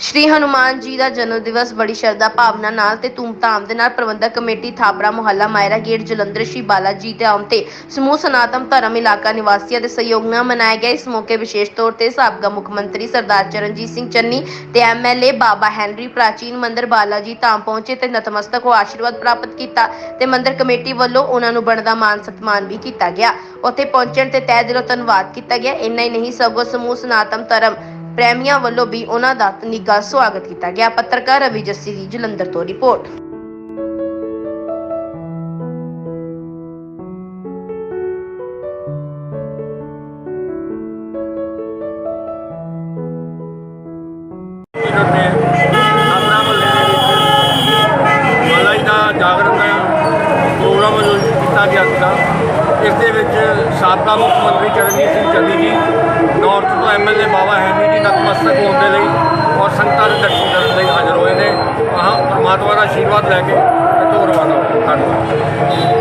ਸ਼੍ਰੀ ਹਨੂਮਾਨ ਜੀ ਦਾ ਜਨਮ ਦਿਵਸ ਬੜੀ ਸ਼ਰਧਾ ਭਾਵਨਾ ਨਾਲ ਤੇ ਧੂਮਧਾਮ ਦੇ ਨਾਲ ਪ੍ਰਬੰਧਕ ਕਮੇਟੀ ਥਾਪੜਾ ਮੁਹੱਲਾ ਮਾਇਰਾ ਗੇਟ ਜਲੰਧਰ ਸ਼੍ਰੀ ਬਾਲਾ ਜੀ ਦੇ ਆਉਣ ਤੇ ਸਮੂਹ ਸਨਾਤਨ ਧਰਮ ਇਲਾਕਾ ਨਿਵਾਸੀਆਂ ਦੇ ਸਹਿਯੋਗ ਨਾਲ ਮਨਾਇਆ ਗਿਆ। ਇਸ ਮੌਕੇ ਵਿਸ਼ੇਸ਼ ਤੌਰ ਤੇ ਸਾਬਕਾ ਮੁੱਖ ਮੰਤਰੀ ਸਰਦਾਰ ਚਰਨਜੀਤ ਸਿੰਘ ਚੰਨੀ ਤੇ ਐਮਐਲਏ ਬਾਬਾ ਹੈਨਰੀ, ਪ੍ਰਾਚੀਨ ਮੰਦਿਰ ਬਾਲਾ ਜੀ ਧਾਮ ਪਹੁੰਚੇ ਤੇ ਨਤਮਸਤਕ ਹੋ ਆਸ਼ੀਰਵਾਦ ਪ੍ਰਾਪਤ ਕੀਤਾ ਤੇ ਮੰਦਿਰ ਕਮੇਟੀ ਵੱਲੋਂ ਉਹਨਾਂ ਨੂੰ ਬਣਦਾ ਮਾਨ ਸਤਿਮਾਨ ਵੀ ਕੀਤਾ ਗਿਆ। ਉੱਥੇ ਪਹੁੰਚਣ ਤੇ ਤਹਿ ਦਿਲੋਂ ਧੰਨਵਾਦ ਕੀਤਾ ਗਿਆ। ਇੰਨਾ ਹੀ ਨਹੀਂ, ਸਗੋਂ ਸਮੂਹ ਸਨਾਤਨ ਧਰਮ ਪ੍ਰੇਮੀਆਂ ਵੱਲੋਂ ਵੀ ਉਹਨਾਂ ਦਾ ਨਿੱਘਾ ਸਵਾਗਤ ਕੀਤਾ ਗਿਆ। ਪੱਤਰਕਾਰ ਰਵੀ ਜੱਸੀ ਦੀ ਜਲੰਧਰ ਤੋਂ ਰਿਪੋਰਟ। ਦਾ ਜਾਗਰਣ ਦਾ ਪ੍ਰੋਗਰਾਮ ਆਯੋਜਿਤ ਕੀਤਾ ਗਿਆ ਸੀਗਾ। ਇਸ ਦੇ ਵਿੱਚ ਸਾਬਕਾ ਮੁੱਖ ਮੰਤਰੀ ਚਰਨਜੀਤ ਸਿੰਘ ਚੰਨੀ ਜੀ ਨਾਰਥ ਤੋਂ ਐਮਐਲਏ ਬਾਬਾ ਹੈਨੀ ਦੇ ਲਈ ਔਰ ਸੰਗਤਾਂ ਦੇ ਦਰਸ਼ਨ ਕਰਨ ਲਈ ਹਾਜ਼ਰ ਹੋਏ ਨੇ। ਆਹ ਪਰਮਾਤਮਾ ਦਾ ਆਸ਼ੀਰਵਾਦ ਲੈ ਕੇ ਤੇ ਤੋਂ ਰਵਾਨਾ